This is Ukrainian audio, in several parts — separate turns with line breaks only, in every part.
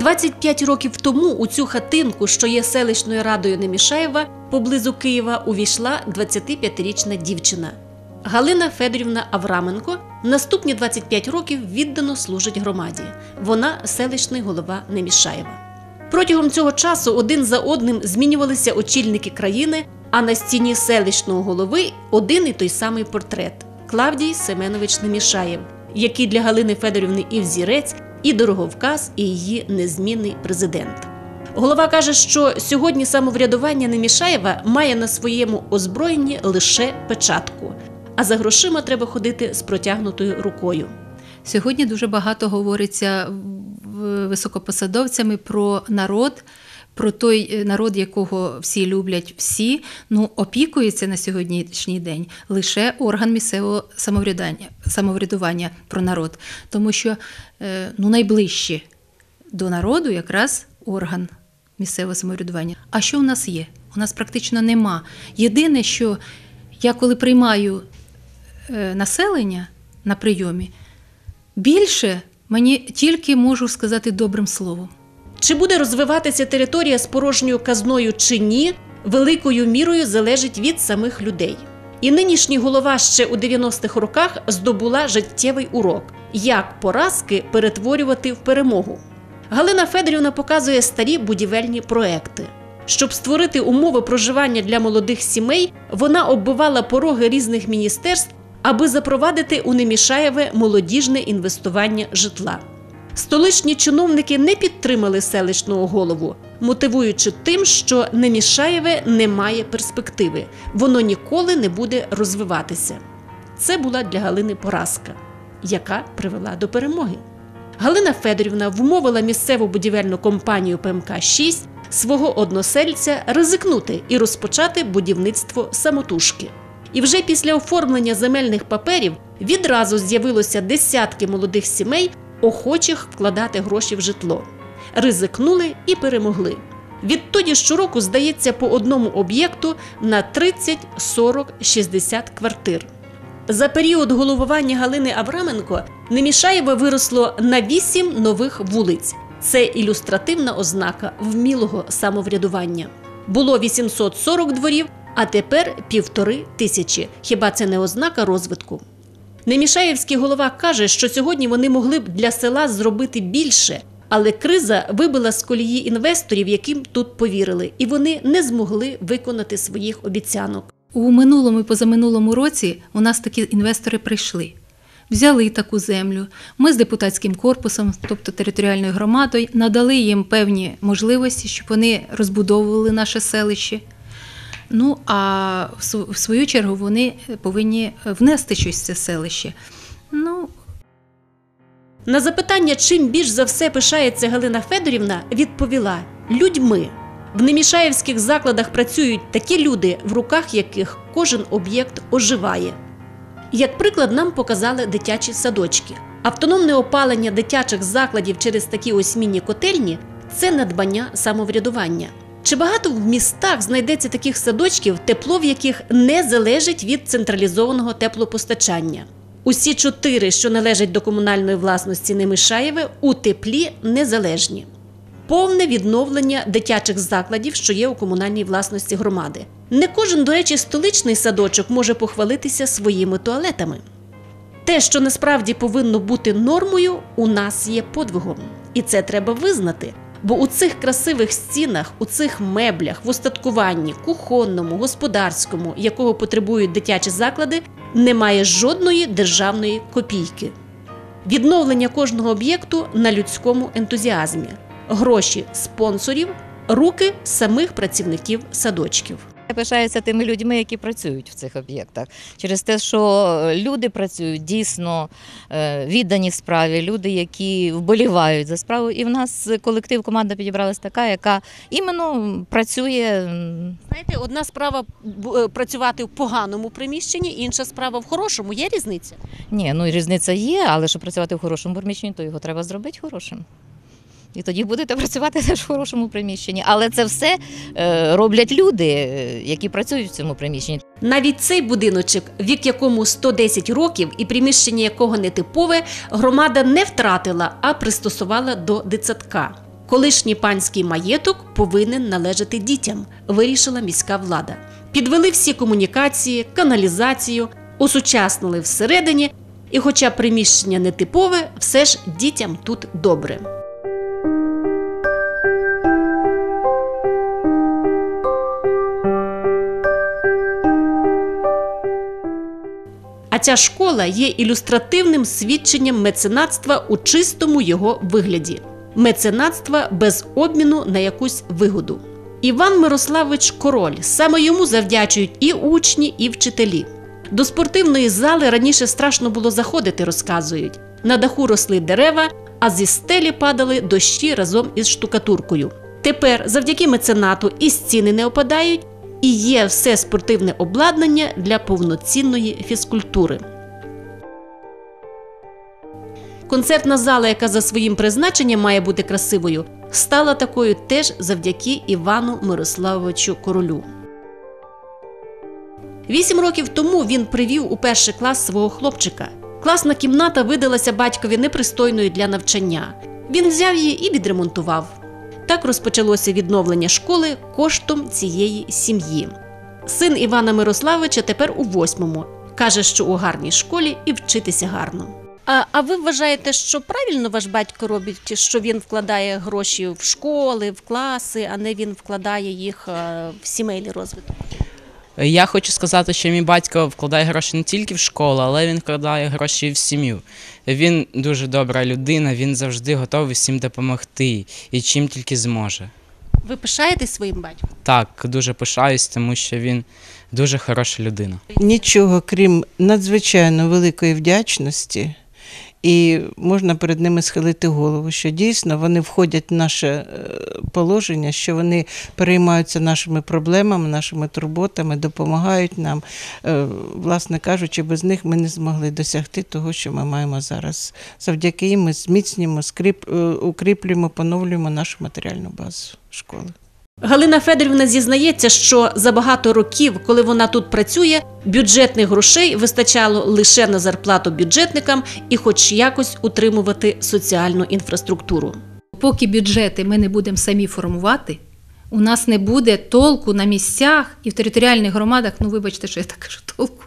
25 років тому у цю хатинку, що є селищною радою Немішаєва, поблизу Києва, увійшла 25-річна дівчина. Галина Федорівна Авраменко наступні 25 років віддано служить громаді. Вона селищний голова Немішаєва. Протягом цього часу один за одним змінювалися очільники країни, а на стіні селищного голови один і той самий портрет Клавдій Семенович Немішаєв, який для Галини Федорівни і взірець, і дороговказ, і її незмінний президент. Голова каже, що сьогодні самоврядування Немішаєва має на своєму озброєнні лише печатку, а за грошима треба ходити з протягнутою рукою.
Сьогодні дуже багато говориться високопосадовцями про народ, про той е, народ, якого всі люблять всі. Ну, опікується на сьогоднішній день лише орган місцевого самоврядування, самоврядування про народ, тому що е, ну, найближче до народу якраз орган місцевого самоврядування. А що у нас є? У нас практично нема. Єдине, що я коли приймаю е, населення на прийомі, більше мені тільки можу сказати добрим словом.
Чи буде розвиватися територія з порожньою казною чи ні, великою мірою залежить від самих людей. І нинішній голова ще у 90-х роках здобула життєвий урок, як поразки перетворювати в перемогу. Галина Федорівна показує старі будівельні проекти. Щоб створити умови проживання для молодих сімей, вона оббивала пороги різних міністерств, аби запровадити у Немішаєве молодіжне інвестування житла. Столичні чиновники не підтримали селищного голову, мотивуючи тим, що Немішаєве не має перспективи, воно ніколи не буде розвиватися. Це була для Галини поразка, яка привела до перемоги. Галина Федорівна вмовила місцеву будівельну компанію ПМК 6 свого односельця ризикнути і розпочати будівництво самотужки. І вже після оформлення земельних паперів відразу з'явилося десятки молодих сімей, охочих вкладати гроші в житло. Ризикнули і перемогли. Відтоді щороку здається по одному об'єкту на 30, 40, 60 квартир. За період головування Галини Авраменко Немішаєве виросло на 8 нових вулиць. Це ілюстративна ознака вмілого самоврядування. Було 840 дворів, а тепер півтори тисячі. Хіба це не ознака розвитку? Немішаєвський голова каже, що сьогодні вони могли б для села зробити більше, але криза вибила з колії інвесторів, яким тут повірили, і вони не змогли виконати своїх обіцянок.
У минулому і позаминулому році у нас такі інвестори прийшли. Взяли таку землю. Ми з депутатським корпусом, тобто територіальною громадою, надали їм певні можливості, щоб вони розбудовували наше селище. Ну а в свою чергу вони повинні внести щось в це селище. Ну,
На запитання, чим більш за все пишається Галина Федорівна, відповіла людьми. В немішаєвських закладах працюють такі люди, в руках яких кожен об'єкт оживає. Як приклад, нам показали дитячі садочки. Автономне опалення дитячих закладів через такі осьмінні котельні це надбання самоврядування. Чи багато в містах знайдеться таких садочків, тепло в яких не залежить від централізованого теплопостачання? Усі чотири, що належать до комунальної власності Немишаєве, у теплі незалежні. Повне відновлення дитячих закладів, що є у комунальній власності громади. Не кожен, до речі, столичний садочок може похвалитися своїми туалетами. Те, що насправді повинно бути нормою, у нас є подвигом. І це треба визнати. Бо у цих красивих стінах, у цих меблях, в устаткуванні, кухонному, господарському, якого потребують дитячі заклади, немає жодної державної копійки. Відновлення кожного об'єкту на людському ентузіазмі, гроші спонсорів, руки самих працівників садочків.
Я пишаюся тими людьми, які працюють в цих об'єктах. Через те, що люди працюють дійсно е, віддані справі, люди, які вболівають за справу. І в нас колектив, команда підібралась така, яка іменно працює.
Знаєте, одна справа е, працювати в поганому приміщенні, інша справа в хорошому. Є різниця?
Ні, ну різниця є, але щоб працювати в хорошому приміщенні, то його треба зробити хорошим. І тоді будете працювати теж в хорошому приміщенні. Але це все е, роблять люди, е, які працюють в цьому приміщенні.
Навіть цей будиночок, вік якому 110 років і приміщення якого нетипове, громада не втратила, а пристосувала до дитсадка. Колишній панський маєток повинен належати дітям, вирішила міська влада. Підвели всі комунікації, каналізацію, усучаснили всередині, і, хоча приміщення не типове, все ж дітям тут добре. Ця школа є ілюстративним свідченням меценатства у чистому його вигляді меценатства без обміну на якусь вигоду. Іван Мирославович Король саме йому завдячують і учні, і вчителі. До спортивної зали раніше страшно було заходити, розказують. На даху росли дерева, а зі стелі падали дощі разом із штукатуркою. Тепер, завдяки меценату, і стіни не опадають, і є все спортивне обладнання для повноцінної фізкультури. Концертна зала, яка за своїм призначенням має бути красивою, стала такою теж завдяки Івану Мирославовичу Королю. Вісім років тому він привів у перший клас свого хлопчика. Класна кімната видалася батькові непристойною для навчання. Він взяв її і відремонтував. Так розпочалося відновлення школи коштом цієї сім'ї. Син Івана Мирославича тепер у восьмому. Каже, що у гарній школі і вчитися гарно. А, а ви вважаєте, що правильно ваш батько робить, що він вкладає гроші в школи, в класи, а не він вкладає їх е, в сімейний розвиток?
Я хочу сказати, що мій батько вкладає гроші не тільки в школу, але він вкладає гроші і в сім'ю. Він дуже добра людина, він завжди готовий всім допомогти і чим тільки зможе.
Ви пишаєтесь своїм батьком?
Так, дуже пишаюсь, тому що він дуже хороша людина.
Нічого, крім надзвичайно великої вдячності, і можна перед ними схилити голову, що дійсно вони входять в наше е, положення, що вони переймаються нашими проблемами, нашими турботами, допомагають нам. Е, Власне кажучи, без них ми не змогли досягти того, що ми маємо зараз. Завдяки їм ми зміцнюємо, е, укріплюємо, поновлюємо нашу матеріальну базу школи.
Галина Федорівна зізнається, що за багато років, коли вона тут працює, бюджетних грошей вистачало лише на зарплату бюджетникам і хоч якось утримувати соціальну інфраструктуру.
Поки бюджети ми не будемо самі формувати, у нас не буде толку на місцях і в територіальних громадах, ну вибачте, що я так кажу толку,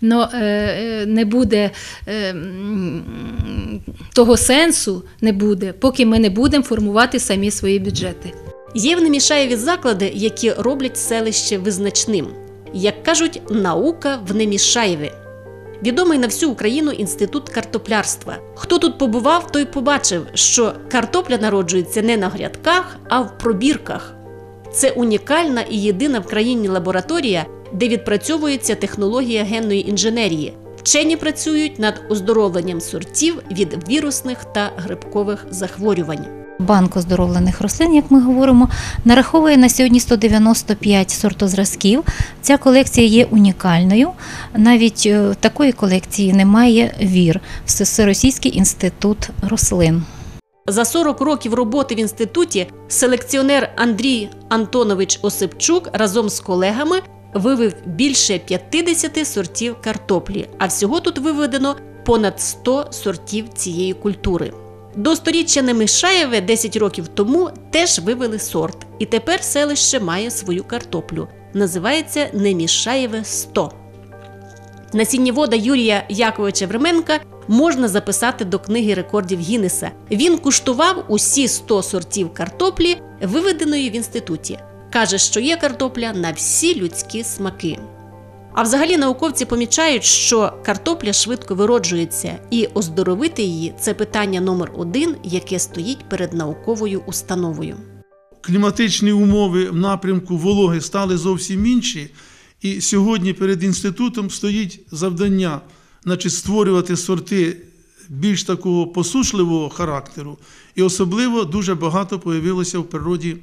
но, е, е, не буде е, того сенсу, не буде, поки ми не будемо формувати самі свої бюджети.
Є в Немішаєві заклади, які роблять селище визначним. Як кажуть, наука в Немішаєві. Відомий на всю Україну інститут картоплярства. Хто тут побував, той побачив, що картопля народжується не на грядках, а в пробірках. Це унікальна і єдина в країні лабораторія, де відпрацьовується технологія генної інженерії. Вчені працюють над оздоровленням сортів від вірусних та грибкових захворювань.
Банк оздоровлених рослин, як ми говоримо, нараховує на сьогодні 195 сортозразків. Ця колекція є унікальною. Навіть е, такої колекції немає вір Всесоросійський інститут рослин.
За 40 років роботи в інституті селекціонер Андрій Антонович Осипчук разом з колегами вивив більше 50 сортів картоплі, а всього тут виведено понад 100 сортів цієї культури. До сторіччя Немишаєве 10 років тому теж вивели сорт, і тепер селище має свою картоплю. Називається Немішаєве 100. Насіннєвода Юрія Яковича Временка можна записати до книги рекордів Гіннеса. Він куштував усі 100 сортів картоплі, виведеної в інституті. Каже, що є картопля на всі людські смаки. А взагалі науковці помічають, що картопля швидко вироджується, і оздоровити її це питання номер один, яке стоїть перед науковою установою.
кліматичні умови в напрямку вологи стали зовсім інші. І сьогодні перед інститутом стоїть завдання значить, створювати сорти більш такого посушливого характеру. І особливо дуже багато появилося в природі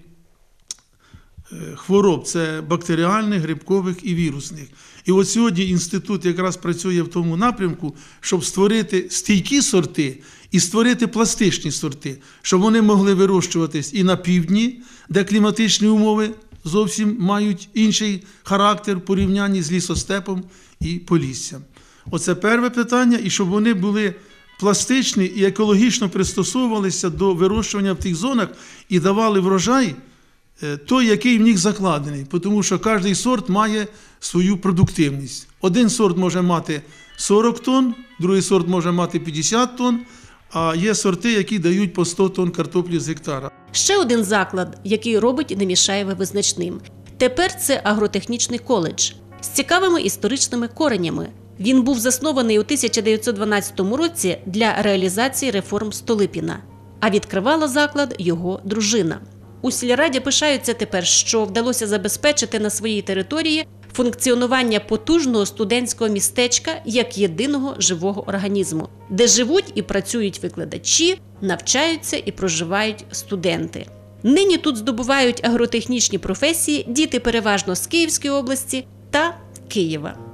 хвороб це бактеріальних, грибкових і вірусних. І от сьогодні інститут якраз працює в тому напрямку, щоб створити стійкі сорти і створити пластичні сорти, щоб вони могли вирощуватись і на півдні, де кліматичні умови зовсім мають інший характер порівнянні з лісостепом і поліссям. Оце перше питання, і щоб вони були пластичні і екологічно пристосовувалися до вирощування в тих зонах і давали врожай той, який в них закладений, тому що кожен сорт має свою продуктивність. Один сорт може мати 40 тонн, другий сорт може мати 50 тонн, а є сорти, які дають по 100 тонн картоплі з гектара.
Ще один заклад, який робить Немішаєве визначним. Тепер це агротехнічний коледж з цікавими історичними коренями. Він був заснований у 1912 році для реалізації реформ Столипіна, а відкривала заклад його дружина. У сільраді пишаються тепер, що вдалося забезпечити на своїй території функціонування потужного студентського містечка як єдиного живого організму, де живуть і працюють викладачі, навчаються і проживають студенти. Нині тут здобувають агротехнічні професії діти переважно з Київської області та Києва.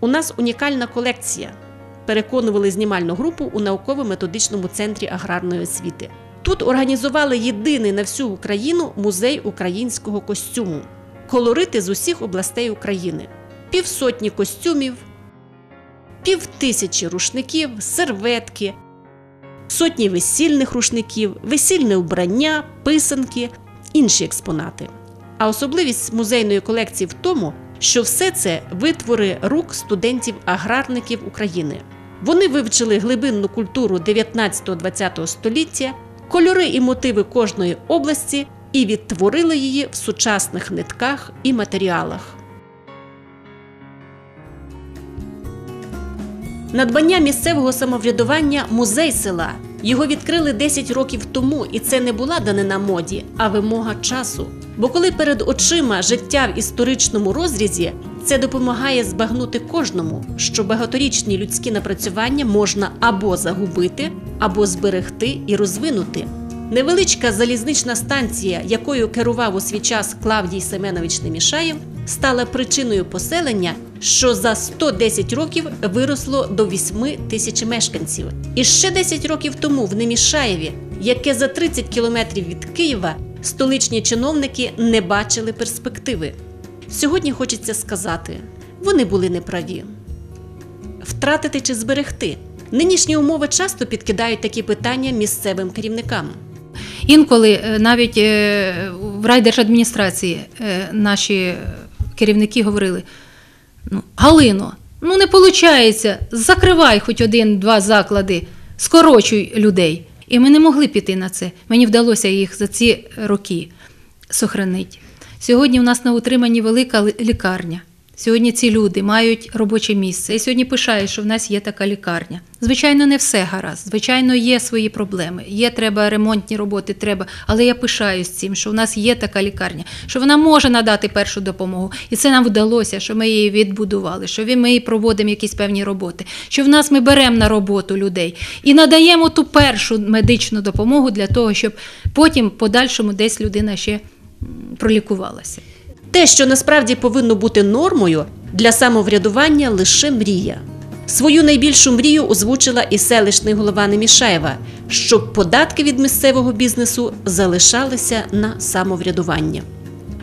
У нас унікальна колекція. Переконували знімальну групу у науково-методичному центрі аграрної освіти. Тут організували єдиний на всю Україну музей українського костюму, колорити з усіх областей України, півсотні костюмів, півтисячі рушників, серветки, сотні весільних рушників, весільне вбрання, писанки, інші експонати. А особливість музейної колекції в тому, що все це витвори рук студентів-аграрників України. Вони вивчили глибинну культуру 19-20 століття, кольори і мотиви кожної області і відтворили її в сучасних нитках і матеріалах. Надбання місцевого самоврядування музей села. Його відкрили 10 років тому, і це не була данина моді, а вимога часу. Бо коли перед очима життя в історичному розрізі, це допомагає збагнути кожному, що багаторічні людські напрацювання можна або загубити, або зберегти і розвинути. Невеличка залізнична станція, якою керував у свій час Клавдій Семенович Немішаєв, стала причиною поселення, що за 110 років виросло до 8 тисяч мешканців. І ще 10 років тому в Немішаєві, яке за 30 кілометрів від Києва, столичні чиновники не бачили перспективи. Сьогодні хочеться сказати, вони були неправі. Втратити чи зберегти. Нинішні умови часто підкидають такі питання місцевим керівникам.
Інколи е, навіть е, в райдержадміністрації е, наші керівники говорили: ну, Галино, ну не виходить, закривай хоч один-два заклади, скорочуй людей. І ми не могли піти на це. Мені вдалося їх за ці роки сохранити. Сьогодні у нас на утриманні велика лікарня. Сьогодні ці люди мають робоче місце. Я сьогодні пишаю, що в нас є така лікарня. Звичайно, не все гаразд. Звичайно, є свої проблеми. Є треба ремонтні роботи, треба. Але я пишаюсь цим, що в нас є така лікарня, що вона може надати першу допомогу. І це нам вдалося, що ми її відбудували, що ми її проводимо якісь певні роботи, що в нас ми беремо на роботу людей і надаємо ту першу медичну допомогу для того, щоб потім в подальшому десь людина ще пролікувалася.
Те, що насправді повинно бути нормою для самоврядування, лише мрія. Свою найбільшу мрію озвучила і селищний голова Немішаєва, щоб податки від місцевого бізнесу залишалися на самоврядування.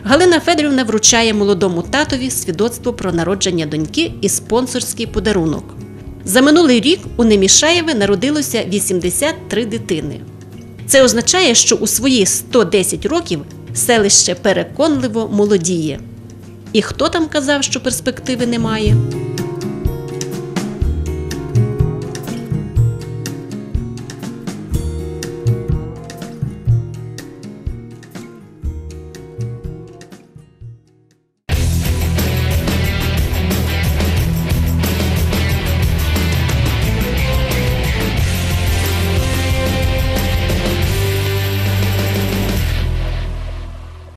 Галина Федорівна вручає молодому татові свідоцтво про народження доньки і спонсорський подарунок. За минулий рік у Немішаєві народилося 83 дитини. Це означає, що у свої 110 років селище переконливо молодіє. І хто там казав, що перспективи немає?